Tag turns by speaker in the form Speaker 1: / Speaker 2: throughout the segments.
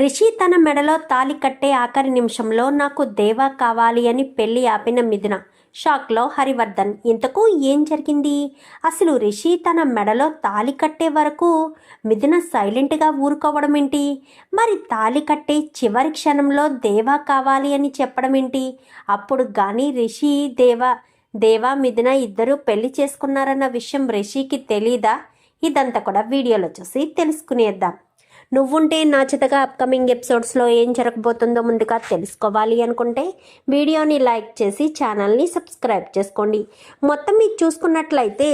Speaker 1: రిషి తన మెడలో తాలి కట్టే ఆఖరి నిమిషంలో నాకు దేవా కావాలి అని పెళ్ళి ఆపిన మిథున. షాక్లో హరివర్ధన్ ఇంతకు ఏం జరిగింది? అసలు రిషి తన మెడలో తాలి కట్టే వరకు మిథున సైలెంట్గా ఊరుకోవడం ఏంటి? మరి తాలి కట్టే చివరి క్షణంలో దేవా కావాలి అని చెప్పడం ఏంటి? అప్పుడు కానీ రిషి దేవా దేవా మిథున ఇద్దరూ పెళ్ళి చేసుకున్నారన్న విషయం రిషికి తెలీదా? ఇదంతా కూడా వీడియోలో చూసి తెలుసుకునేద్దాం. నువ్వుంటే నా చేతగా అప్కమింగ్ ఎపిసోడ్స్లో ఏం జరగబోతుందో ముందుగా తెలుసుకోవాలి అనుకుంటే వీడియోని లైక్ చేసి ఛానల్ని సబ్స్క్రైబ్ చేసుకోండి. మొత్తం మీరు చూసుకున్నట్లయితే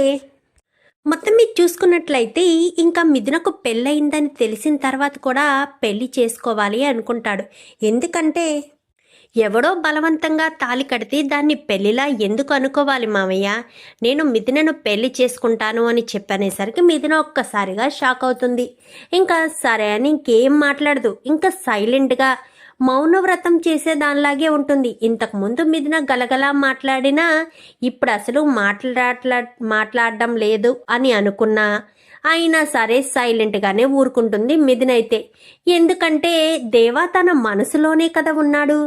Speaker 1: మొత్తం మీరు చూసుకున్నట్లయితే ఇంకా మిథునకు పెళ్ళయిందని తెలిసిన తర్వాత కూడా పెళ్ళి చేసుకోవాలి అనుకుంటాడు. ఎందుకంటే ఎవడో బలవంతంగా తాలి కడితే దాన్ని పెళ్ళిలా ఎందుకు అనుకోవాలి మామయ్య? నేను మిథునను పెళ్ళి చేసుకుంటాను అని చెప్పనేసరికి మిథున ఒక్కసారిగా షాక్ అవుతుంది. ఇంకా సరే అని ఇంకేం మాట్లాడదు. ఇంకా సైలెంట్గా మౌనవ్రతం చేసే దానిలాగే ఉంటుంది. ఇంతకుముందు మిథున గలగలా మాట్లాడినా ఇప్పుడు అసలు మాట్లాడ మాట్లాడడం లేదు అని అనుకున్నా. అయినా సరే సైలెంట్గానే ఊరుకుంటుంది మిథునైతే. ఎందుకంటే దేవా తన మనసులోనే కదా ఉన్నాడు.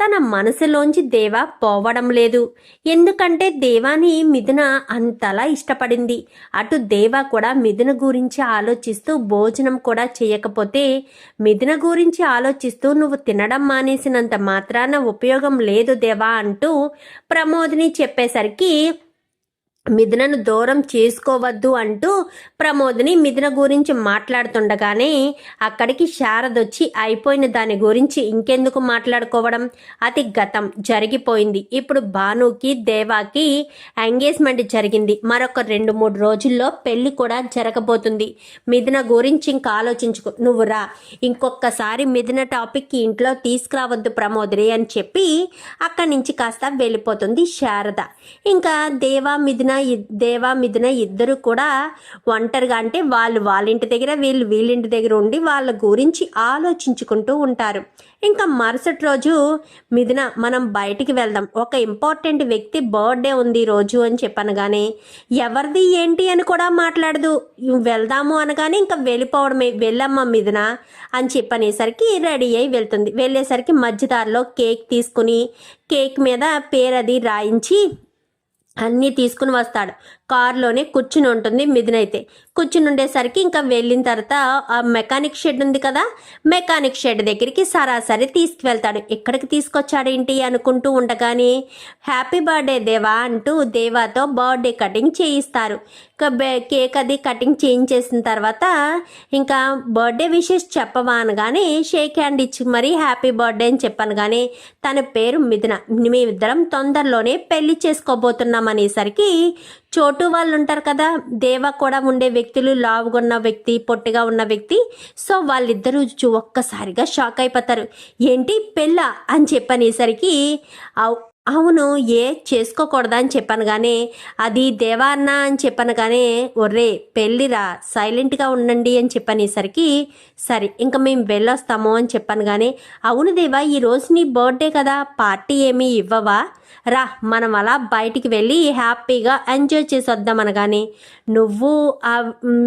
Speaker 1: తన మనసులోంచి దేవా పోవడం లేదు. ఎందుకంటే దేవాని మిథున అంతలా ఇష్టపడింది. అటు దేవా కూడా మిథున గురించి ఆలోచిస్తూ భోజనం కూడా చేయకపోతే మిథున గురించి ఆలోచిస్తూ నువ్వు తినడం మానేసినంత మాత్రాన ఉపయోగం లేదు దేవా అంటూ ప్రమోదిని చెప్పేసరికి మిథునను దూరం చేసుకోవద్దు అంటూ ప్రమోద్ని మిథున గురించి మాట్లాడుతుండగానే అక్కడికి శారదొచ్చి అయిపోయిన దాని గురించి ఇంకెందుకు మాట్లాడుకోవడం? అతి గతం జరిగిపోయింది. ఇప్పుడు భానుకి దేవాకి ఎంగేజ్మెంట్ జరిగింది. మరొక రెండు మూడు రోజుల్లో పెళ్ళి కూడా జరగబోతుంది. మిథున గురించి ఇంకా ఆలోచించుకో. నువ్వు రా. ఇంకొకసారి మిథున టాపిక్కి ఇంట్లో తీసుకురావద్దు ప్రమోదిని అని చెప్పి అక్కడి నుంచి కాస్త వెళ్ళిపోతుంది శారద. ఇంకా దేవా మిథున మిథున దేవా మిథున ఇద్దరు కూడా ఒంటరిగా అంటే వాళ్ళు వాళ్ళ ఇంటి దగ్గర వీళ్ళు వీళ్ళింటి దగ్గర ఉండి వాళ్ళ గురించి ఆలోచించుకుంటూ ఉంటారు. ఇంకా మరుసటి రోజు మిథున మనం బయటికి వెళ్దాం. ఒక ఇంపార్టెంట్ వ్యక్తి బర్త్డే ఉంది రోజు అని చెప్పనగానే ఎవరిది ఏంటి అని కూడా మాట్లాడదు. వెళ్దాము అనగానే ఇంకా వెళ్ళిపోవడమే. వెళ్ళమ్మా మిథున అని చెప్పనేసరికి రెడీ అయి వెళ్తుంది. వెళ్ళేసరికి మధ్యదారిలో కేక్ తీసుకుని కేక్ మీద పేరది రాయించి అన్నీ తీసుకుని వస్తాడు. కారులోనే కూర్చుని ఉంటుంది మిథునైతే. కూర్చుని ఉండేసరికి ఇంకా వెళ్ళిన తర్వాత ఆ మెకానిక్ షెడ్ ఉంది కదా మెకానిక్ షెడ్ దగ్గరికి సరాసరి తీసుకువెళ్తాడు. ఎక్కడికి తీసుకొచ్చాడేంటి అనుకుంటూ ఉండగానే హ్యాపీ బర్త్డే దేవా అంటూ దేవాతో బర్త్డే కటింగ్ చేయిస్తారు. ఇంకా బే- కేక్ అది కటింగ్ చేయించేసిన తర్వాత ఇంకా బర్త్డే విషెస్ చెప్పవా అనగానే షేక్ హ్యాండ్ ఇచ్చి మరీ హ్యాపీ బర్త్డే అని చెప్పాను కానీ తన పేరు మిథున. మేమిద్దరం తొందరలోనే పెళ్ళి చేసుకోబోతున్నాం అనేసరికి చోటు వాళ్ళు ఉంటారు కదా దేవ కూడా ఉండే వ్యక్తులు లావుగా ఉన్న వ్యక్తి పొట్టిగా ఉన్న వ్యక్తి. సో వాళ్ళిద్దరూ ఒక్కసారిగా షాక్ అయిపోతారు. ఏంటి? పెళ్ళ అని చెప్పనేసరికి అవును ఏ చేసుకోకూడదా అని చెప్పాను కానీ అది దేవా అన్న అని చెప్పాను కానీ ఒర్రే పెళ్ళిరా సైలెంట్గా ఉండండి అని చెప్పనేసరికి సరే ఇంకా మేము వెళ్ళొస్తాము అని చెప్పాను కానీ అవును దేవా ఈ నీ బర్త్డే కదా పార్టీ ఏమీ ఇవ్వవా? రా మనం అలా బయటికి వెళ్ళి హ్యాపీగా ఎంజాయ్ చేసి వద్దాం అనగానే నువ్వు ఆ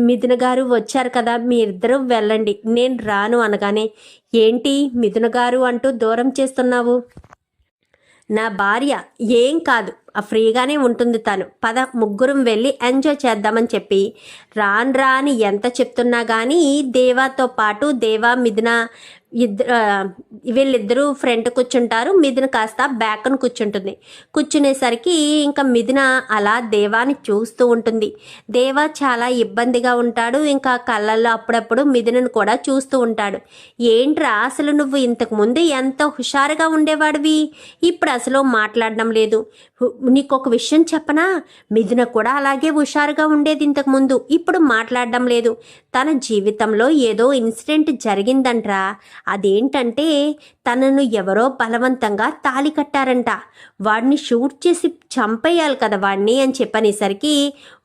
Speaker 1: మిథున గారు వచ్చారు కదా మీరిద్దరూ వెళ్ళండి నేను రాను అనగానే ఏంటి మిథున గారు అంటూ దూరం చేస్తున్నావు? నా భార్య ఏం కాదు. ఆ ఫ్రీగానే ఉంటుంది తను. పద ముగ్గురం వెళ్ళి ఎంజాయ్ చేద్దామని చెప్పి. రాన్ రాని ఎంత చెప్తున్నా కానీ దేవాతో పాటు దేవా మిథున ఇద్దరు వీళ్ళిద్దరూ ఫ్రంట్ కూర్చుంటారు మిథున కాస్త బ్యాక్ను కూర్చుంటుంది. కూర్చునేసరికి ఇంకా మిథున అలా దేవాని చూస్తూ ఉంటుంది. దేవా చాలా ఇబ్బందిగా ఉంటాడు ఇంకా కళ్ళల్లో అప్పుడప్పుడు మిథునను కూడా చూస్తూ ఉంటాడు. ఏంట్రా అసలు నువ్వు ఇంతకు ముందు ఎంతో హుషారుగా ఉండేవాడివి? ఇప్పుడు అసలు మాట్లాడడం లేదు. నీకు ఒక విషయం చెప్పనా? మిథున కూడా అలాగే హుషారుగా ఉండేది ఇంతకు ముందు. ఇప్పుడు మాట్లాడడం లేదు. తన జీవితంలో ఏదో ఇన్సిడెంట్ జరిగిందంట్రా. అదేంటంటే తనను ఎవరో బలవంతంగా తాలి కట్టారంట. వాడిని షూట్ చేసి చంపేయాలి కదా వాడిని అని చెప్పనేసరికి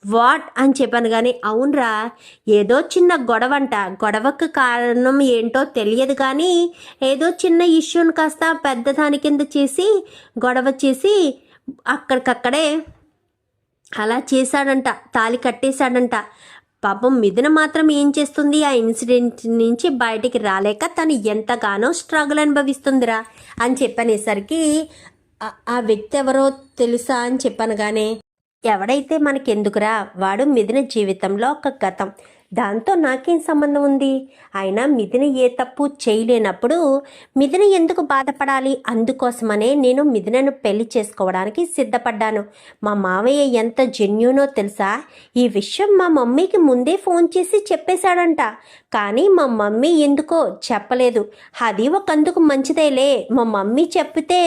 Speaker 1: వాట్ అని చెప్పాను కానీ అవునరా ఏదో చిన్న గొడవంట. గొడవకు కారణం ఏంటో తెలియదు కానీ ఏదో చిన్న ఇష్యూని కాస్త పెద్ద దాని కింద చేసి గొడవ చేసి అక్కడికక్కడే అలా చేశాడంట తాలి కట్టేశాడంట. పాపం మిథున మాత్రం ఏం చేస్తుంది? ఆ ఇన్సిడెంట్ నుంచి బయటికి రాలేక తను ఎంతగానో స్ట్రగుల్ అనుభవిస్తుందిరా అని చెప్పనేసరికి ఆ- వ్యక్తి ఎవరో తెలుసా? అని చెప్పనగానే ఎవడైతే మనకెందుకురా? వాడు మిథున జీవితంలో ఒక గతం. దాంతో నాకేం సంబంధం ఉంది? అయినా మిథున ఏ తప్పు చేయలేనప్పుడు మిథున ఎందుకు బాధపడాలి? అందుకోసమనే నేను మిథునను పెళ్ళి చేసుకోవడానికి సిద్ధపడ్డాను. మా మావయ్య ఎంత జెన్యునో తెలుసా? ఈ విషయం మా మమ్మీకి ముందే ఫోన్ చేసి చెప్పేశాడంట. కానీ మా మమ్మీ ఎందుకో చెప్పలేదు. అది ఒకందుకు మంచిదేలే. మా మమ్మీ చెప్పితే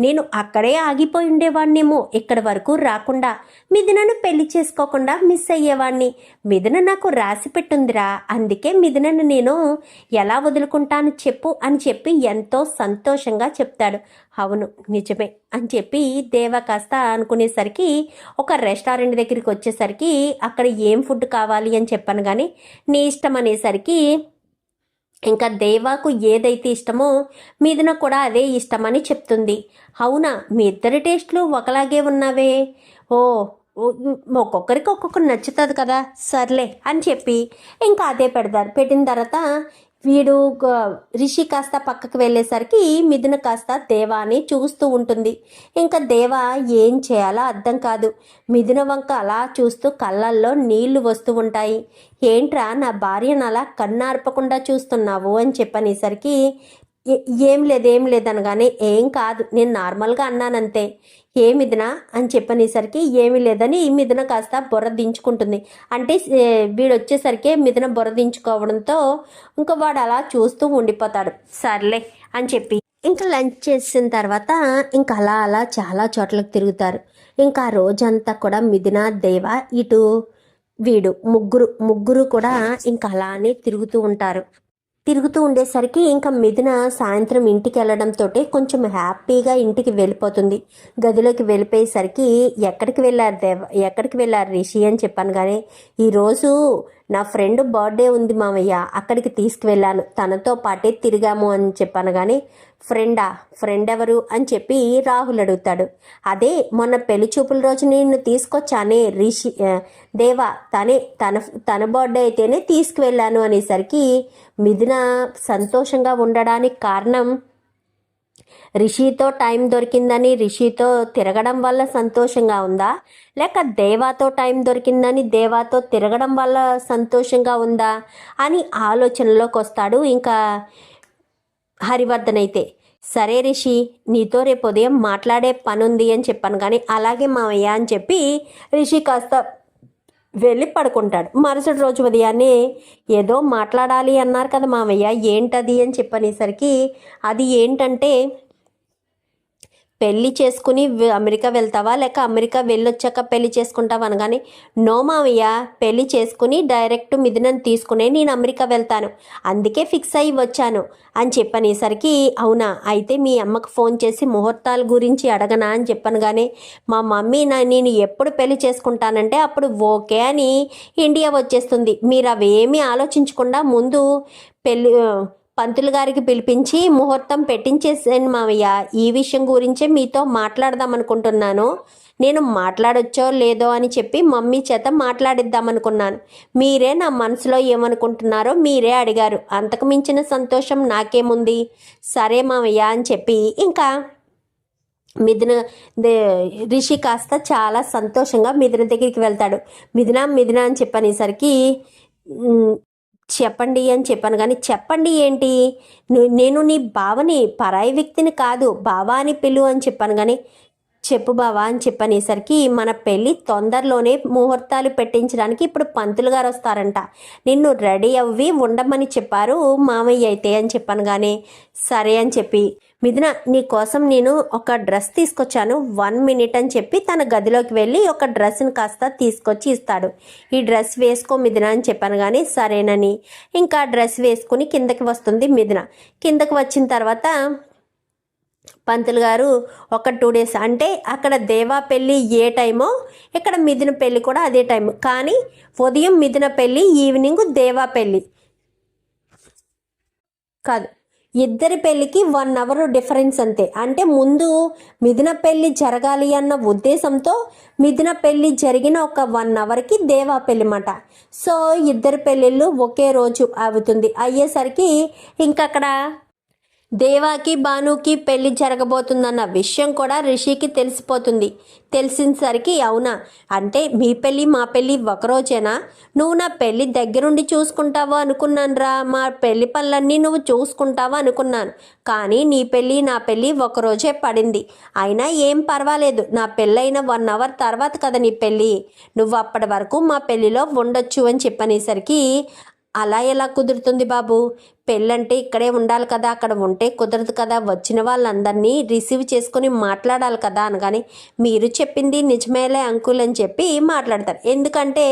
Speaker 1: నేను అక్కడే ఆగిపోయి ఉండేవాడినేమో ఇక్కడి వరకు రాకుండా మిథునను పెళ్ళి చేసుకోకుండా మిస్ అయ్యేవాడిని మిథున నాకు రాసి పెట్టుందిరా అందుకే మిథునను నేను ఎలా వదులుకుంటాను చెప్పు అని చెప్పి ఎంతో సంతోషంగా చెప్తాడు. అవును నిజమే అని చెప్పి దేవ కాస్త అనుకునేసరికి ఒక రెస్టారెంట్ దగ్గరికి వచ్చేసరికి అక్కడ ఏం ఫుడ్ కావాలి అని చెప్పాను కానీ నీ ఇష్టం అనేసరికి ఇంకా దేవాకు ఏదైతే ఇష్టమో మీదన కూడా అదే ఇష్టమని చెప్తుంది. అవునా మీ ఇద్దరి టేస్ట్లు ఒకలాగే ఉన్నావే? ఓ, ఒక్కొక్కరికి ఒక్కొక్కరు నచ్చుతుంది కదా సర్లే అని చెప్పి ఇంకా అదే పెడతారు. పెట్టిన తర్వాత వీడు రిషి కాస్త పక్కకు వెళ్ళేసరికి మిథున కాస్త దేవాని చూస్తూ ఉంటుంది. ఇంకా దేవా ఏం చేయాలో అర్థం కాదు. మిథున వంక అలా చూస్తూ కళ్ళల్లో నీళ్ళు వస్తూ ఉంటాయి. ఏంట్రా నా భార్యను అలా కన్నార్పకుండా చూస్తున్నావు అని చెప్పనేసరికి "ఏ- ఏం లేదు ఏం లేదు అనగానే ఏం కాదు నేను నార్మల్గా అన్నానంతే. ఏమిదినా అని చెప్పనేసరికి ఏమీ లేదని ఈ మిథున కాస్త బుర్ర దించుకుంటుంది. అంటే వీడు వచ్చేసరికి మిథున బుర్ర దించుకోవడంతో ఇంకా వాడు అలా చూస్తూ ఉండిపోతాడు. సర్లే అని చెప్పి. ఇంకా లంచ్ చేసిన తర్వాత ఇంకా అలా అలా చాలా చోట్లకు తిరుగుతారు. ఇంకా రోజంతా కూడా మిథున దేవ ఇటు వీడు ముగ్గురు ముగ్గురు కూడా ఇంకా అలానే తిరుగుతూ ఉంటారు. తిరుగుతూ ఉండేసరికి ఇంకా మిథున సాయంత్రం ఇంటికి వెళ్ళడంతో కొంచెం హ్యాపీగా ఇంటికి వెళ్ళిపోతుంది. గదిలోకి వెళ్ళిపోయేసరికి ఎక్కడికి వెళ్ళారు దేవ ఎక్కడికి వెళ్ళారు రిషి అని చెప్పాను కానీ ఈరోజు నా ఫ్రెండ్ బర్త్డే ఉంది మామయ్య అక్కడికి తీసుకువెళ్ళాను. తనతో పాటే తిరిగాము అని చెప్పాను కానీ ఫ్రెండా ఫ్రెండ్ ఎవరు అని చెప్పి రాహుల్ అడుగుతాడు. అదే మొన్న పెళ్ళి చూపుల రోజు నేను తీసుకొచ్చానే రిషి దేవా తనే తన తన బర్త్డే అయితేనే తీసుకువెళ్ళాను అనేసరికి మిథున సంతోషంగా ఉండడానికి కారణం రిషితో టైం దొరికిందని రిషితో తిరగడం వల్ల సంతోషంగా ఉందా? లేక దేవాతో టైం దొరికిందని దేవాతో తిరగడం వల్ల సంతోషంగా ఉందా? అని ఆలోచనలోకి వస్తాడు ఇంకా హరివర్ధన్ అయితే. సరే రిషి నీతో రేపు ఉదయం మాట్లాడే పని ఉంది అని చెప్పాను కానీ అలాగే మామయ్య అని చెప్పి రిషి కాస్త వెళ్ళి పడుకుంటాడు. మరుసటి రోజు ఉదయాన్నే ఏదో మాట్లాడాలి అన్నారు కదా మామయ్య ఏంటది అని చెప్పనేసరికి అది ఏంటంటే పెళ్ళి చేసుకుని అమెరికా వెళ్తావా? లేక అమెరికా వెళ్ళొచ్చాక పెళ్ళి చేసుకుంటావా అనగానే నో మామయ్య పెళ్ళి చేసుకుని డైరెక్ట్ మిథునని తీసుకునే నేను అమెరికా వెళ్తాను. అందుకే ఫిక్స్ అయ్యి వచ్చాను. అని చెప్పనేసరికి అవునా? అయితే మీ అమ్మకు ఫోన్ చేసి ముహూర్తాల గురించి అడగనా? అని చెప్పాను కానీ మా మమ్మీ నా నేను ఎప్పుడు పెళ్ళి చేసుకుంటానంటే అప్పుడు ఓకే అని ఇండియా వచ్చేస్తుంది. మీరు అవేమీ ఆలోచించకుండా ముందు పెళ్ళి పంతులు గారికి పిలిపించి ముహూర్తం పెట్టించేసాను మావయ్య ఈ విషయం గురించే మీతో మాట్లాడదామనుకుంటున్నాను నేను మాట్లాడొచ్చో లేదో అని చెప్పి మమ్మీ చేత మాట్లాడిద్దామనుకున్నాను మీరే నా మనసులో ఏమనుకుంటున్నారో మీరే అడిగారు. అంతకు మించిన సంతోషం నాకేముంది? సరే మామయ్య అని చెప్పి ఇంకా మిథున దే రిషి కాస్త చాలా సంతోషంగా మిథున దగ్గరికి వెళ్తాడు. మిథున మిథున అని చెప్పనేసరికి చెప్పండి అని చెప్పాను. కానీ చెప్పండి ఏంటి? నేను నీ బావని పరాయి వ్యక్తిని కాదు బావా అని పిలు అని చెప్పాను. కానీ చెప్పు బావా అని చెప్పనేసరికి మన పెళ్ళి తొందరలోనే ముహూర్తాలు పెట్టించడానికి ఇప్పుడు పంతులు గారు వస్తారంట. నిన్ను రెడీ అవ్వి ఉండమని చెప్పారు మామయ్య అయితే అని చెప్పాను. కానీ సరే అని చెప్పి మిథున నీ కోసం నేను ఒక డ్రెస్ తీసుకొచ్చాను. వన్ మినిట్ అని చెప్పి తన గదిలోకి వెళ్ళి ఒక డ్రెస్ని కాస్త తీసుకొచ్చి ఇస్తాడు. ఈ డ్రెస్ వేసుకో మిథున అని చెప్పాను కానీ సరేనని ఇంకా డ్రెస్ వేసుకుని కిందకి వస్తుంది మిథున. కిందకి వచ్చిన తర్వాత పంతులు గారు ఒక టూ డేస్ అంటే అక్కడ దేవా పెళ్ళి ఏ టైమో ఇక్కడ మిథున పెళ్ళి కూడా అదే టైం కానీ ఉదయం మిథున పెళ్ళి ఈవినింగ్ దేవా పెళ్ళి. కాదు. ఇద్దరి పెళ్ళికి వన్ అవర్ డిఫరెన్స్ అంతే. అంటే ముందు మిథున పెళ్ళి జరగాలి అన్న ఉద్దేశంతో మిథున పెళ్ళి జరిగిన ఒక వన్ అవర్కి దేవా పెళ్ళిమాట. సో ఇద్దరి పెళ్ళిళ్ళు ఒకే రోజు అవుతుంది. అయ్యేసరికి ఇంకక్కడ దేవాకి భానుకి పెళ్ళి జరగబోతుందన్న విషయం కూడా రిషికి తెలిసిపోతుంది. తెలిసినసరికి అవునా? అంటే మీ పెళ్ళి మా పెళ్ళి ఒకరోజేనా? నువ్వు నా పెళ్ళి దగ్గరుండి చూసుకుంటావో అనుకున్నానురా మా పెళ్ళి పనులన్నీ నువ్వు చూసుకుంటావో అనుకున్నాను. కానీ నీ పెళ్ళి నా పెళ్ళి ఒకరోజే పడింది. అయినా ఏం పర్వాలేదు. నా పెళ్ళైన వన్ అవర్ తర్వాత కదా నీ పెళ్ళి నువ్వు అప్పటి వరకు మా పెళ్ళిలో ఉండొచ్చు అని చెప్పనేసరికి అలా ఎలా కుదురుతుంది బాబు? పెళ్ళంటే ఇక్కడే ఉండాలి కదా అక్కడ ఉంటే కుదరదు కదా వచ్చిన వాళ్ళందరినీ రిసీవ్ చేసుకుని మాట్లాడాలి కదా అనగాని మీరు చెప్పింది నిజమేలే అంకుల్ అని చెప్పి మాట్లాడతారు. ఎందుకంటే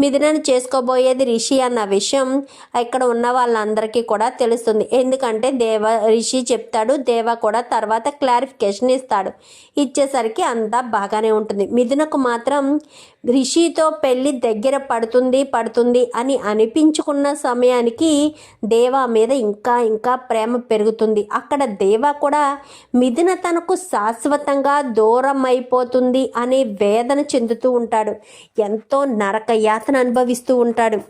Speaker 1: మిథునను చేసుకోబోయేది రిషి అన్న విషయం ఇక్కడ ఉన్న వాళ్ళందరికీ కూడా తెలుస్తుంది. ఎందుకంటే దేవ రిషి చెప్తాడు దేవ కూడా తర్వాత క్లారిఫికేషన్ ఇస్తాడు. ఇచ్చేసరికి అంతా బాగానే ఉంటుంది. మిథునకు మాత్రం రిషితో పెళ్ళి దగ్గర పడుతుంది పడుతుంది అని అనిపించుకున్న సమయానికి దేవా మీద ఇంకా ఇంకా ప్రేమ పెరుగుతుంది. అక్కడ దేవా కూడా మిథున తనకు శాశ్వతంగా దూరం అయిపోతుంది అనే వేదన చెందుతూ ఉంటాడు. ఎంతో నరక యాతన అనుభవిస్తూ ఉంటాడు.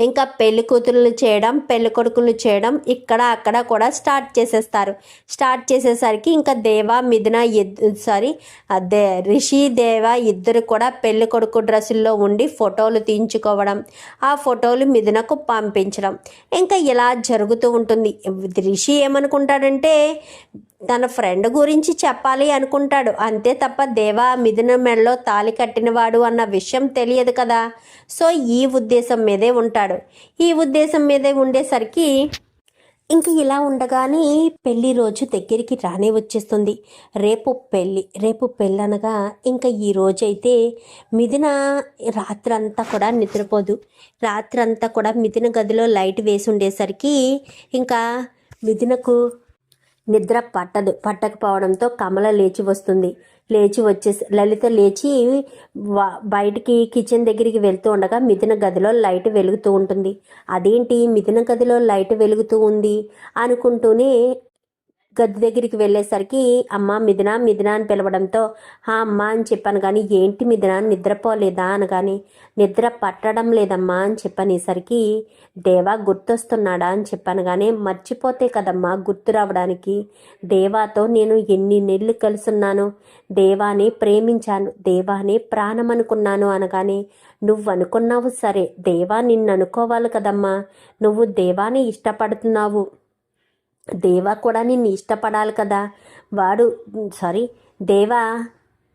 Speaker 1: ఇంకా పెళ్ళి కూతుర్లు చేయడం పెళ్ళి కొడుకులు చేయడం ఇక్కడ అక్కడ కూడా స్టార్ట్ చేసేస్తారు. స్టార్ట్ చేసేసరికి ఇంకా దేవ మిథున సారీ దే రిషి దేవ ఇద్దరు కూడా పెళ్ళి కొడుకు డ్రెస్సుల్లో ఉండి ఫోటోలు తీయించుకోవడం ఆ ఫోటోలు మిథునకు పంపించడం. ఇంకా ఇలా జరుగుతూ ఉంటుంది. రిషి ఏమనుకుంటాడంటే తన ఫ్రెండ్ గురించి చెప్పాలి అనుకుంటాడు. అంతే తప్ప దేవా మిథున మెడలో తాలి కట్టినవాడు అన్న విషయం తెలియదు కదా. సో ఈ ఉద్దేశం మీదే ఉంటాడు. ఈ ఉద్దేశం మీదే ఉండేసరికి ఇంక ఇలా ఉండగానే పెళ్ళి రోజు దగ్గరికి రానే వచ్చేస్తుంది. రేపు పెళ్ళి రేపు పెళ్ళి అనగా ఇంకా ఈ రోజైతే మిథున రాత్రంతా కూడా నిద్రపోదు. రాత్రంతా కూడా మిథున గదిలో లైట్ వేసి ఉండేసరికి ఇంకా మిథునకు నిద్ర పట్టదు. పట్టకపోవడంతో కమల లేచి వస్తుంది. లేచి వచ్చేసి లలిత లేచి బయటికి కిచెన్ దగ్గరికి వెళ్తూ ఉండగా మిథున గదిలో లైట్ వెలుగుతూ ఉంటుంది. అదేంటి మిథున గదిలో లైట్ వెలుగుతూ ఉంది? అనుకుంటూనే గది దగ్గరికి వెళ్ళేసరికి అమ్మ మిథున మిథున అని పిలవడంతో హా అమ్మ అని చెప్పాను. కానీ ఏంటి మిథున నిద్రపోలేదా అనగాని నిద్ర పట్టడం లేదమ్మా అని చెప్పనేసరికి దేవా గుర్తొస్తున్నాడా అని చెప్పాను. కానీ మర్చిపోతే కదమ్మా గుర్తు రావడానికి. దేవాతో నేను ఎన్ని నెలలు కలుసున్నాను దేవాని ప్రేమించాను దేవాని ప్రాణం అనుకున్నాను అనగానే నువ్వు అనుకున్నావు సరే దేవా నిన్ను అనుకోవాలి కదమ్మా నువ్వు దేవాని ఇష్టపడుతున్నావు దేవా కూడా నిన్ను ఇష్టపడాలి కదా. వాడు సారీ దేవా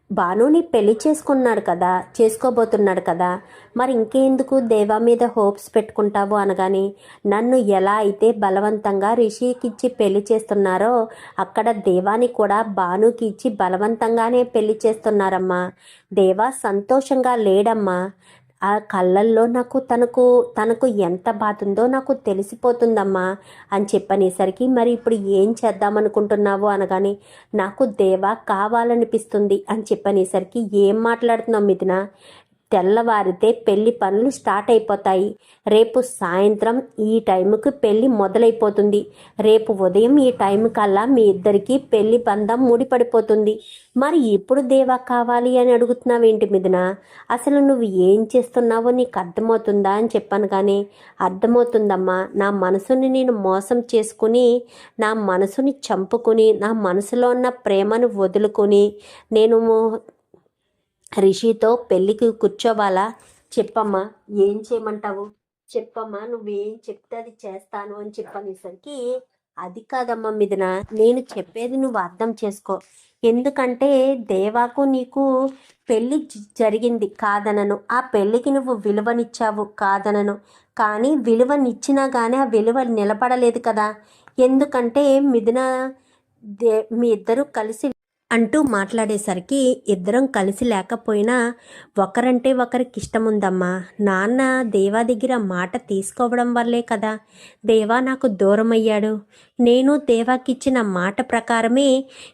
Speaker 1: భానుని పెళ్ళి చేసుకున్నాడు కదా చేసుకోబోతున్నాడు కదా. మరి ఇంకెందుకు దేవా మీద హోప్స్ పెట్టుకుంటావు అనగానే నన్ను ఎలా అయితే బలవంతంగా రిషికిచ్చి పెళ్ళి చేస్తున్నారో అక్కడ దేవాని కూడా భానుకి ఇచ్చి బలవంతంగానే పెళ్ళి చేస్తున్నారమ్మా. దేవా సంతోషంగా లేడమ్మా. ఆ కళ్ళల్లో నాకు తనకు తనకు ఎంత బాధ ఉందో నాకు తెలిసిపోతుందమ్మా అని చెప్పనేసరికి మరి ఇప్పుడు ఏం చేద్దామనుకుంటున్నావు? అనగానే నాకు దేవా కావాలనిపిస్తుంది అని చెప్పనేసరికి ఏం మాట్లాడుతున్నావు మిథున? తెల్లవారితే పెళ్ళి పనులు స్టార్ట్ అయిపోతాయి. రేపు సాయంత్రం ఈ టైంకి పెళ్ళి మొదలైపోతుంది. రేపు ఉదయం ఈ టైం కల్లా మీ ఇద్దరికి పెళ్ళి బంధం ముడిపడిపోతుంది. మరి ఇప్పుడు దేవా కావాలి అని అడుగుతున్నావేంటి మిథున? అసలు నువ్వు ఏం చేస్తున్నావో నీకు అర్థమవుతుందా అని చెప్పాను కానీ అర్థమవుతుందమ్మా. నా మనసుని నేను మోసం చేసుకుని నా మనసుని చంపుకుని నా మనసులో ఉన్న ప్రేమను వదులుకొని నేను రిషితో పెళ్ళికి కూర్చోవాలా? చెప్పమ్మా ఏం చేయమంటావు? చెప్పమ్మా నువ్వేం చెప్తే అది చేస్తాను అని చెప్పనేసరికి అది కాదమ్మా మిథున నేను చెప్పేది నువ్వు అర్థం చేసుకో. ఎందుకంటే దేవాకు నీకు పెళ్ళి జరిగింది కాదనను. ఆ పెళ్ళికి నువ్వు విలువనిచ్చావు కాదనను. కానీ విలువనిచ్చినా కానీ ఆ విలువ నిలబడలేదు కదా. ఎందుకంటే మిథున దే మీ ఇద్దరు కలిసి అంటూ మాట్లాడేసరికి ఇద్దరం కలిసి లేకపోయినా ఒకరంటే ఒకరికి ఇష్టం ఉందమ్మా నాన్న దేవా దగ్గర మాట తీసుకోవడం వల్లే కదా దేవా నాకు దూరం అయ్యాడు నేను దేవాకిచ్చిన మాట ప్రకారమే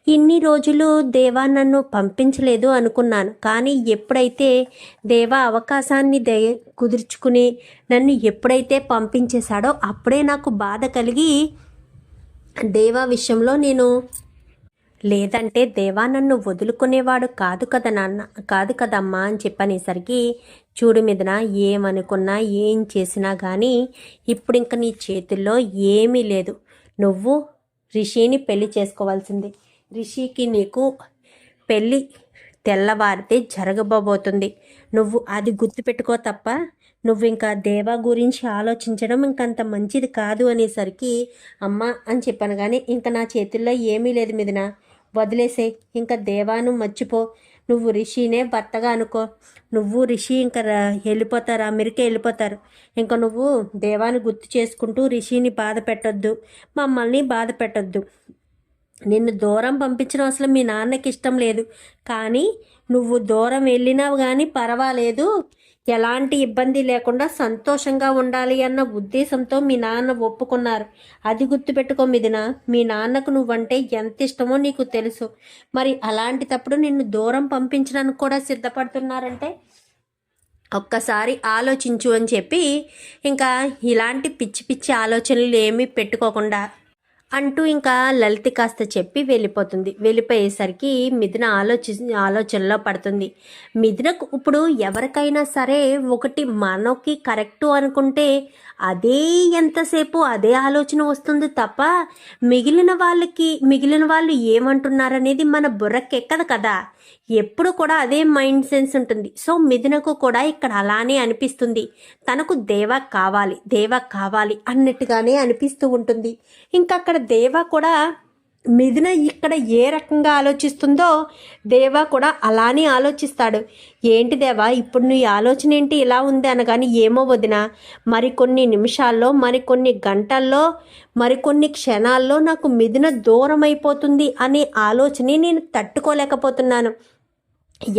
Speaker 1: ఇన్ని రోజులు దేవా నన్ను పంపించలేదు అనుకున్నాను. కానీ ఎప్పుడైతే దేవా అవకాశాన్ని దే కుదుర్చుకుని నన్ను ఎప్పుడైతే పంపించేశాడో అప్పుడే నాకు బాధ కలిగి దేవా విషయంలో నేను లేదంటే దేవా నన్ను వదులుకునేవాడు కాదు కదా నాన్న కాదు కదమ్మా అని చెప్పనేసరికి చూడు మీదన ఏమనుకున్నా ఏం చేసినా కానీ ఇప్పుడు ఇంక నీ చేతుల్లో ఏమీ లేదు. నువ్వు రిషిని పెళ్ళి చేసుకోవాల్సింది. రిషికి నీకు పెళ్ళి తెల్లవారితే జరగబోబోతుంది. నువ్వు అది గుర్తుపెట్టుకో తప్ప నువ్వు ఇంకా దేవా గురించి ఆలోచించడం ఇంకంత మంచిది కాదు అనేసరికి అమ్మ అని చెప్పాను కానీ ఇంకా నా చేతుల్లో ఏమీ లేదు మీదన వదిలేసే ఇంకా దేవాను మర్చిపో. నువ్వు రిషినే భర్తగా అనుకో. నువ్వు రిషి ఇంకా వెళ్ళిపోతారు. అమెరికా వెళ్ళిపోతారు. ఇంకా నువ్వు దేవాన్ని గుర్తు చేసుకుంటూ రిషిని బాధ పెట్టొద్దు. మమ్మల్ని బాధ పెట్టొద్దు. నిన్ను దూరం పంపించడం అసలు మీ నాన్నకి ఇష్టం లేదు. కానీ నువ్వు దూరం వెళ్ళినావు కానీ పర్వాలేదు. ఎలాంటి ఇబ్బంది లేకుండా సంతోషంగా ఉండాలి అన్న ఉద్దేశంతో మీ నాన్న ఒప్పుకున్నారు. అది గుర్తుపెట్టుకో మిదిన మీ నాన్నకు నువ్వంటే ఎంత ఇష్టమో నీకు తెలుసు. మరి అలాంటి తప్పుడు నిన్ను దూరం పంపించడానికి కూడా సిద్ధపడుతున్నారంటే? ఒక్కసారి ఆలోచించు అని చెప్పి ఇంకా ఇలాంటి పిచ్చి పిచ్చి ఆలోచనలు ఏమీ పెట్టుకోకుండా అంటూ ఇంకా లలిత కాస్త చెప్పి వెళ్ళిపోతుంది. వెళ్ళిపోయేసరికి మిథున ఆలోచి ఆలోచనలో పడుతుంది. మిథునకు ఇప్పుడు ఎవరికైనా సరే ఒకటి మనకి కరెక్టు అనుకుంటే అదే ఎంతసేపు అదే ఆలోచన వస్తుంది తప్ప మిగిలిన వాళ్ళకి మిగిలిన వాళ్ళు ఏమంటున్నారనేది మన బుర్రకెక్కదు కదా. ఎప్పుడు కూడా అదే మైండ్ సెన్స్ ఉంటుంది. సో మిథునకు కూడా ఇక్కడ అలానే అనిపిస్తుంది. తనకు దేవ కావాలి దేవ కావాలి అన్నట్టుగానే అనిపిస్తూ ఉంటుంది. ఇంకా అక్కడ దేవ కూడా మిథున ఇక్కడ ఏ రకంగా ఆలోచిస్తుందో దేవా కూడా అలానే ఆలోచిస్తాడు. ఏంటి దేవా ఇప్పుడు నీ ఆలోచన ఏంటి? ఇలా ఉంది అనగాని ఏమో వదిన మరికొన్ని నిమిషాల్లో మరికొన్ని గంటల్లో మరికొన్ని క్షణాల్లో నాకు మిథున దూరం అయిపోతుంది అనే ఆలోచనే నేను తట్టుకోలేకపోతున్నాను.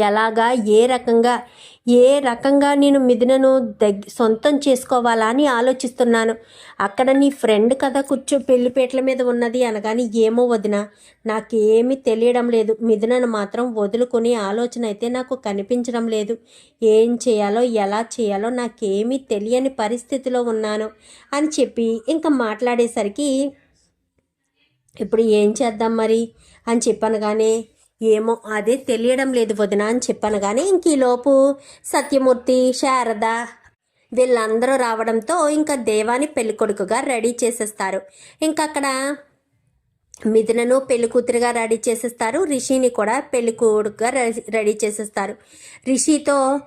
Speaker 1: ఎలాగా ఏ రకంగా ఏ రకంగా నేను మిథునను దగ్గ సొంతం చేసుకోవాలా అని ఆలోచిస్తున్నాను. అక్కడ నీ ఫ్రెండ్ కదా కూర్చో పెళ్ళిపేటల మీద ఉన్నది అనగాని ఏమో వదిన. నాకేమీ తెలియడం లేదు. మిథునను మాత్రం వదులుకునే ఆలోచన అయితే నాకు కనిపించడం లేదు. ఏం చేయాలో ఎలా చేయాలో నాకేమీ తెలియని పరిస్థితిలో ఉన్నాను అని చెప్పి ఇంకా మాట్లాడేసరికి ఇప్పుడు ఏం చేద్దాం మరి? అని చెప్పనగానే ఏమో అదే తెలియడం లేదు వదిన అని చెప్పాను కానీ ఇంక ఈలోపు సత్యమూర్తి శారద వీళ్ళందరూ రావడంతో ఇంకా దేవాని పెళ్ళికొడుకుగా రెడీ చేసేస్తారు. ఇంకా అక్కడ మిథునను పెళ్ళి కూతురుగా రెడీ చేసేస్తారు. రిషిని కూడా పెళ్ళి కొడుకుగా రెడీ చేసేస్తారు. రిషితో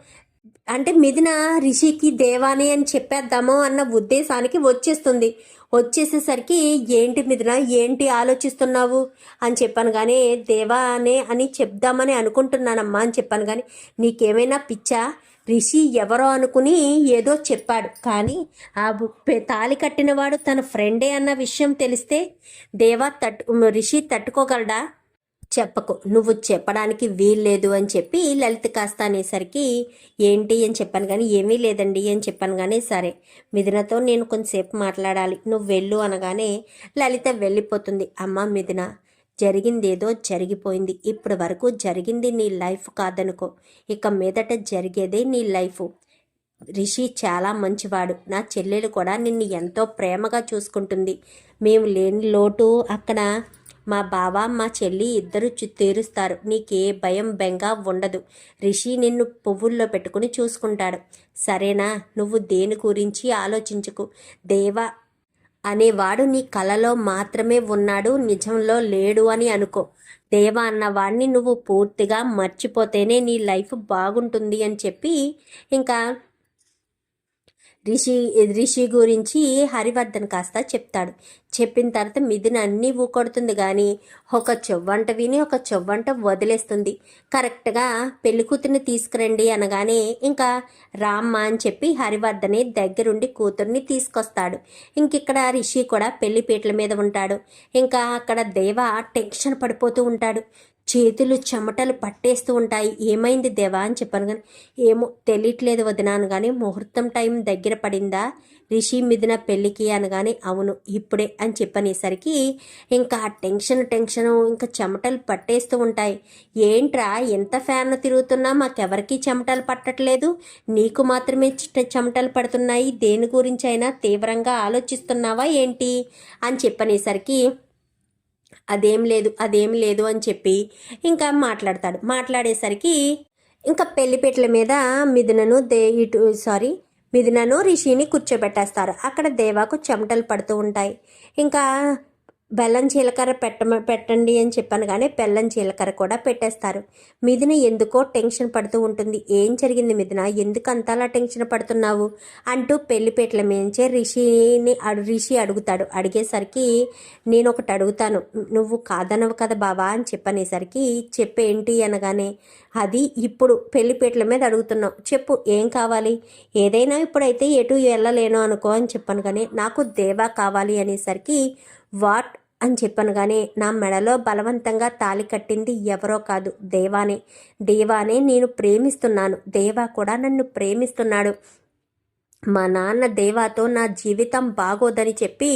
Speaker 1: అంటే మిథున రిషికి దేవాని అని చెప్పేద్దాము అన్న ఉద్దేశానికి వచ్చేస్తుంది. వచ్చేసేసరికి ఏంటి మిథున ఏంటి ఆలోచిస్తున్నావు? అని చెప్పాను కానీ దేవానే అని చెప్దామని అనుకుంటున్నానమ్మా అని చెప్పాను కానీ నీకేమైనా పిచ్చా? రిషి ఎవరో అనుకుని ఏదో చెప్పాడు. కానీ ఆ తాలి తాళి కట్టినవాడు తన ఫ్రెండే అన్న విషయం తెలిస్తే దేవా తట్టు రిషి తట్టుకోగలడా? చెప్పకు. నువ్వు చెప్పడానికి వీల్లేదు అని చెప్పి లలిత కాస్త అనేసరికి ఏంటి? అని చెప్పాను కానీ ఏమీ లేదండి అని చెప్పాను కానీ సరే మిథునతో నేను కొంతసేపు మాట్లాడాలి. నువ్వు వెళ్ళు అనగానే లలిత వెళ్ళిపోతుంది. అమ్మ మిథున జరిగిందేదో జరిగిపోయింది. ఇప్పటి వరకు జరిగింది నీ లైఫ్ కాదనుకో. ఇక మీదట జరిగేదే నీ లైఫ్. రిషి చాలా మంచివాడు. నా చెల్లెలు కూడా నిన్ను ఎంతో ప్రేమగా చూసుకుంటుంది. మేము లేని లోటు అక్కడ మా బావ మా చెల్లి ఇద్దరు తీరుస్తారు. నీకే భయం బెంగ ఉండదు. రిషి నిన్ను పువ్వుల్లో పెట్టుకుని చూసుకుంటాడు. సరేనా? నువ్వు దేని గురించి ఆలోచించుకు? దేవా అనేవాడు నీ కలలో మాత్రమే ఉన్నాడు నిజంలో లేడు అని అనుకో. దేవ అన్నవాడిని నువ్వు పూర్తిగా మర్చిపోతేనే నీ లైఫ్ బాగుంటుంది అని చెప్పి ఇంకా రిషి రిషి గురించి హరివర్ధన్ కాస్త చెప్తాడు. చెప్పిన తర్వాత మిథున అన్నీ ఊకొడుతుంది కానీ ఒక చెవ్వంట విని ఒక చెవ్వంట వదిలేస్తుంది. కరెక్ట్గా పెళ్ళి కూతుర్ని తీసుకురండి అనగానే ఇంకా రామ్మ అని చెప్పి హరివర్ధనే దగ్గరుండి కూతుర్ని తీసుకొస్తాడు. ఇంక ఇక్కడ రిషి కూడా పెళ్ళి పీటల మీద ఉంటాడు. ఇంకా అక్కడ దేవ టెన్షన్ పడిపోతూ ఉంటాడు. చేతులు చెమటలు పట్టేస్తూ ఉంటాయి. ఏమైంది దేవా అని చెప్పాను కానీ ఏమో తెలియట్లేదు వదినాను కానీ ముహూర్తం టైం దగ్గర పడిందా? రిషి మిథున పెళ్ళికి అనగానే అవును ఇప్పుడే అని చెప్పనేసరికి ఇంకా టెన్షన్ టెన్షన్ ఇంకా చెమటలు పట్టేస్తూ ఉంటాయి. ఏంట్రా ఎంత ఫ్యాన్ తిరుగుతున్నా మాకెవరికి చెమటలు పట్టట్లేదు? నీకు మాత్రమే చెమటలు పడుతున్నాయి. దేని గురించి అయినా తీవ్రంగా ఆలోచిస్తున్నావా ఏంటి? అని చెప్పనేసరికి అదేం లేదు అదేం లేదు అని చెప్పి ఇంకా మాట్లాడతాడు. మాట్లాడేసరికి ఇంకా పెళ్ళిపేటల మీద మిథునను దే ఇటు సారీ మిథునను రిషిని కూర్చోబెట్టేస్తారు. అక్కడ దేవాకు చెమటలు పడుతూ ఉంటాయి. ఇంకా బెల్లం జీలకర్ర పెట్ట పెట్టండి అని చెప్పాను కానీ బెల్లం జీలకర్ర కూడా పెట్టేస్తారు. మిథున ఎందుకో టెన్షన్ పడుతూ ఉంటుంది. ఏం జరిగింది మిథున? ఎందుకు అంతలా టెన్షన్ పడుతున్నావు? అంటూ పెళ్ళిపేటల మీంచే రిషిని అడు రిషి అడుగుతాడు. అడిగేసరికి నేను ఒకటి అడుగుతాను. నువ్వు కాదనవు కదా బాబా అని చెప్పనేసరికి చెప్పేంటి? అనగానే అది ఇప్పుడు పెళ్ళిపేటల మీద అడుగుతున్నావు. చెప్పు ఏం కావాలి? ఏదైనా ఇప్పుడైతే ఎటు వెళ్ళలేను అనుకో అని చెప్పాను కానీ నాకు దేవా కావాలి అనేసరికి వాట్ అని చెప్పాను కానీ నా మెడలో బలవంతంగా తాలి కట్టింది ఎవరో కాదు దేవానే. దేవానే నేను ప్రేమిస్తున్నాను. దేవా కూడా నన్ను ప్రేమిస్తున్నాడు. మా నాన్న దేవాతో నా జీవితం బాగోదని చెప్పి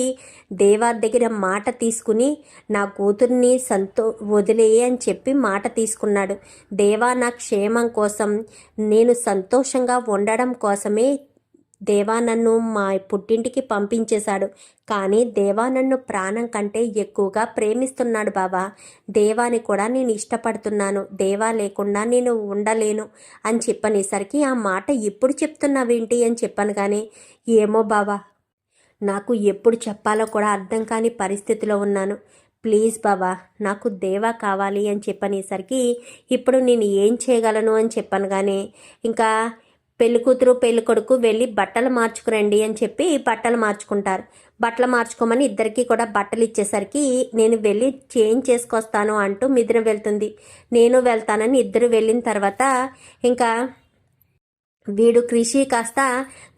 Speaker 1: దేవా దగ్గర మాట తీసుకుని నా కూతుర్ని సంతో వదిలేయి అని చెప్పి మాట తీసుకున్నాడు. దేవా నా క్షేమం కోసం నేను సంతోషంగా ఉండడం కోసమే దేవా నన్ను మా పుట్టింటికి పంపించేశాడు. కానీ దేవా నన్ను ప్రాణం కంటే ఎక్కువగా ప్రేమిస్తున్నాడు బాబా దేవాని కూడా నేను ఇష్టపడుతున్నాను. దేవా లేకుండా నేను ఉండలేను అని చెప్పనేసరికి ఆ మాట ఎప్పుడు చెప్తున్నావేంటి అని చెప్పాను కానీ ఏమో బాబా నాకు ఎప్పుడు చెప్పాలో కూడా అర్థం కాని పరిస్థితిలో ఉన్నాను. ప్లీజ్ బాబా నాకు దేవా కావాలి అని చెప్పనేసరికి ఇప్పుడు నేను ఏం చేయగలను అని చెప్పాను కానీ ఇంకా పెళ్ళికూతురు పెళ్ళికొడుకు పెళ్ళి కొడుకు వెళ్ళి బట్టలు మార్చుకురండి అని చెప్పి బట్టలు మార్చుకుంటారు. బట్టలు మార్చుకోమని ఇద్దరికి కూడా బట్టలు ఇచ్చేసరికి నేను వెళ్ళి చేంజ్ చేసుకొస్తాను అంటూ మిదిన వెళ్తుంది. నేను వెళ్తానని ఇద్దరు వెళ్ళిన తర్వాత ఇంకా వీడు కృషి కాస్త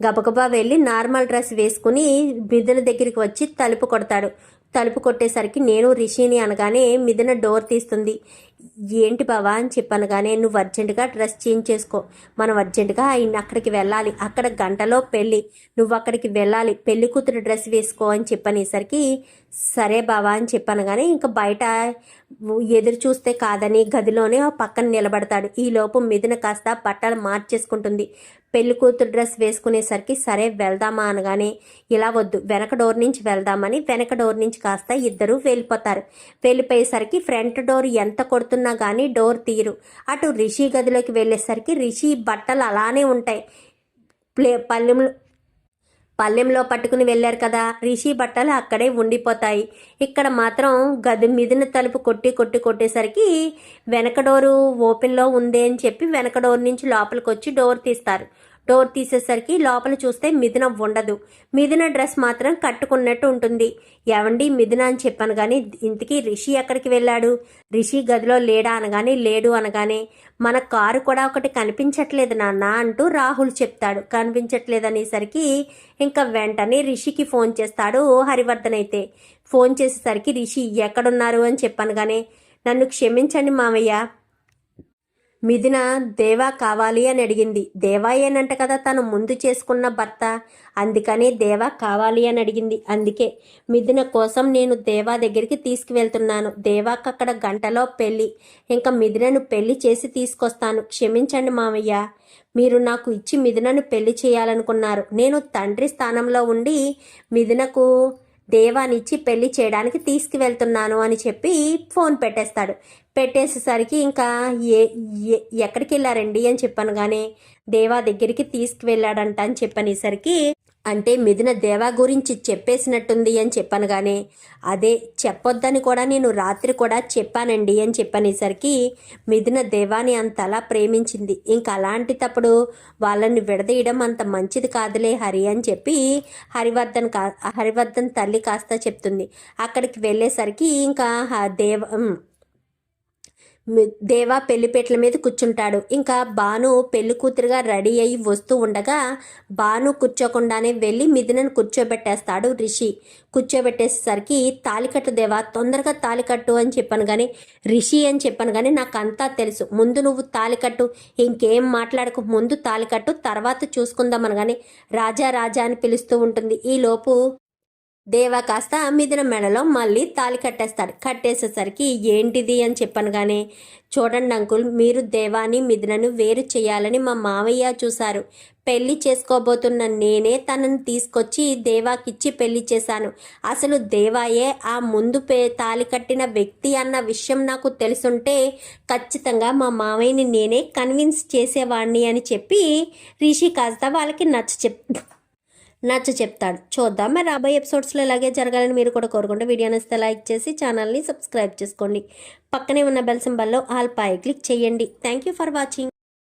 Speaker 1: గబగబా వెళ్ళి నార్మల్ డ్రెస్ వేసుకుని మిథున దగ్గరికి వచ్చి తలుపు కొడతాడు. తలుపు కొట్టేసరికి నేను రిషిని అనగానే మిథున డోర్ తీస్తుంది. ఏంటి బావా అని చెప్పాను కానీ నువ్వు అర్జెంటుగా డ్రెస్ చేంజ్ చేసుకో. మనం అర్జెంటుగా ఆయన అక్కడికి వెళ్ళాలి. అక్కడ గంటలో పెళ్ళి. నువ్వు అక్కడికి వెళ్ళాలి. పెళ్ళి కూతురు డ్రెస్ వేసుకో అని చెప్పనేసరికి సరే బావా అని చెప్పాను కానీ ఇంకా బయట ఎదురు చూస్తే కాదని గదిలోనే పక్కన నిలబడతాడు. ఈలోపు మిథున కాస్త బట్టలు మార్చేసుకుంటుంది. పెళ్ళి కూతురు డ్రెస్ వేసుకునేసరికి సరే వెళ్దామా అనగానే ఇలా వద్దు. వెనక డోర్ నుంచి వెళ్దామని వెనక డోర్ నుంచి కాస్త ఇద్దరు వెళ్ళిపోతారు. వెళ్ళిపోయేసరికి ఫ్రంట్ డోర్ ఎంత కొడుతున్నా కానీ డోర్ తీయరు. అటు రిషి గదిలోకి వెళ్ళేసరికి రిషి బట్టలు అలానే ఉంటాయి. ప్లే పల్లెంలో పల్లెంలో పట్టుకుని వెళ్ళారు కదా. రిషి బట్టలు అక్కడే ఉండిపోతాయి. ఇక్కడ మాత్రం గది మిదిన తలుపు కొట్టి కొట్టి కొట్టేసరికి వెనక డోరు ఓపెన్లో ఉంది అని చెప్పి వెనక డోర్ నుంచి లోపలికి వచ్చి డోర్ తీస్తారు. డోర్ తీసేసరికి లోపల చూస్తే మిథున ఉండదు. మిథున డ్రెస్ మాత్రం కట్టుకున్నట్టు ఉంటుంది. ఎవండి మిథున అని చెప్పాను కానీ ఇంతకీ రిషి ఎక్కడికి వెళ్ళాడు? రిషి గదిలో లేడా అనగానే లేడు అనగానే మన కారు కూడా ఒకటి కనిపించట్లేదు నాన్న అంటూ రాహుల్ చెప్తాడు. కనిపించట్లేదు అనేసరికి ఇంకా వెంటనే రిషికి ఫోన్ చేస్తాడు హరివర్ధన్ అయితే. ఫోన్ చేసేసరికి రిషి ఎక్కడున్నారు? అని చెప్పాను కానీ నన్ను క్షమించండి మామయ్య. మిథున దేవా కావాలి అని అడిగింది. దేవాయేనంట కదా తను ముందు చేసుకున్న భర్త. అందుకని దేవా కావాలి అని అడిగింది. అందుకే మిథున కోసం నేను దేవా దగ్గరికి తీసుకువెళ్తున్నాను. దేవాకి అక్కడ గంటలో పెళ్ళి. ఇంకా మిథునను పెళ్ళి చేసి తీసుకొస్తాను. క్షమించండి మామయ్య. మీరు నాకు ఇచ్చి మిథునను పెళ్ళి చేయాలనుకున్నారు. నేను తండ్రి స్థానంలో ఉండి మిథునకు దేవానిచ్చి పెళ్ళి చేయడానికి తీసుకువెళ్తున్నాను అని చెప్పి ఫోన్ పెట్టేస్తాడు. పెట్టేసేసరికి ఇంకా ఏ ఎక్కడికి వెళ్ళారండి అని చెప్పాను కానీ దేవా దగ్గరికి తీసుకువెళ్ళాడంట అని చెప్పనేసరికి అంటే మిథున దేవా గురించి చెప్పేసినట్టుంది అని చెప్పాను కానీ అదే చెప్పొద్దని కూడా నేను రాత్రి కూడా చెప్పానండి అని చెప్పనేసరికి మిథున దేవాని అంతలా ప్రేమించింది. ఇంకా అలాంటి తప్పుడు వాళ్ళని విడదీయడం అంత మంచిది కాదులే హరి అని చెప్పి హరివర్ధన్ కా హరివర్ధన్ తల్లి కాస్త చెప్తుంది. అక్కడికి వెళ్ళేసరికి ఇంకా దేవ దేవా పెళ్ళిపేటల మీద కూర్చుంటాడు. ఇంకా బాను పెళ్ళి కూతురుగా రెడీ అయ్యి వస్తూ ఉండగా బాను కూర్చోకుండానే వెళ్ళి మిథునను కూర్చోబెట్టేస్తాడు రిషి. కూర్చోబెట్టేసరికి తాలికట్టు దేవా తొందరగా తాలికట్టు అని చెప్పాను కానీ రిషి అని చెప్పాను కానీ నాకు అంతా తెలుసు. ముందు నువ్వు తాలికట్టు ఇంకేం మాట్లాడకు. ముందు తాలికట్టు తర్వాత చూసుకుందామని కానీ రాజా రాజా అని పిలుస్తూ ఉంటుంది. ఈలోపు దేవా కాస్త మిదిన మెడలో మళ్ళీ తాలి కట్టేస్తాడు కట్టేసేసరికి ఏంటిది అని చెప్పనగానే చూడండి అంకుల్ మీరు దేవాని మిదినను వేరు చేయాలని మా మావయ్య చూశారు. పెళ్ళి చేసుకోబోతున్న నేనే తనను తీసుకొచ్చి దేవాకిచ్చి పెళ్ళి చేశాను. అసలు దేవాయే ఆ ముందు పే తాలి కట్టిన వ్యక్తి అన్న విషయం నాకు తెలుసుంటే ఖచ్చితంగా మా మావయ్యని నేనే కన్విన్స్ చేసేవాడిని అని చెప్పి రిషి కాస్త వాళ్ళకి నచ్చ చెప్ నచ్చ చెప్తాడు. చూద్దాం. మరి రాబోయే ఎపిసోడ్స్లో ఇలాగే జరగాలని మీరు కూడా కోరుకుంటే వీడియోని ఇస్తే లైక్ చేసి ఛానల్ని సబ్స్క్రైబ్ చేసుకోండి. పక్కనే ఉన్న బెల్ సింబల్లో ఆల్ పై క్లిక్ చేయండి. Thank you for watching.